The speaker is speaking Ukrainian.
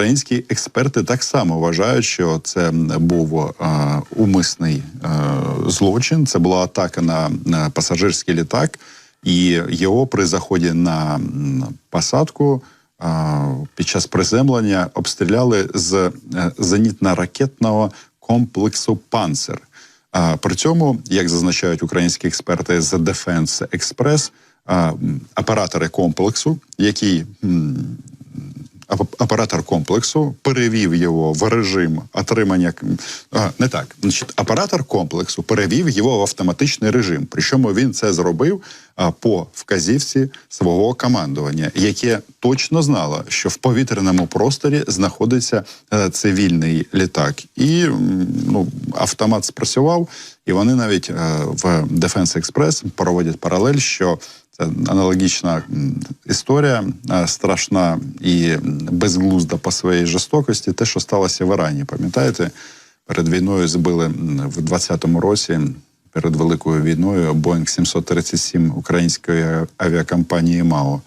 Українські експерти так само вважають, що це був е, умисний е, злочин. Це була атака на, на пасажирський літак, і його при заході на посадку е, під час приземлення обстріляли з зенітно-ракетного комплексу Панцер. А при цьому, як зазначають українські експерти з Defense Express, а, оператори комплексу, який оператор комплексу перевів його в режим отримання а, не так. Значить, оператор комплексу перевів його в автоматичний режим. Причому він це зробив по вказівці свого командування, яке точно знало, що в повітряному просторі знаходиться е, цивільний літак, і ну автомат спрацював, і вони навіть е, в Defense Express проводять паралель, що це аналогічна історія, страшна і безглузда по своїй жорстокості. Те, що сталося в Ірані, пам'ятаєте, перед війною збили в 20-му році. Перед великою війною Боїнг 737 української авіакомпанії МАО.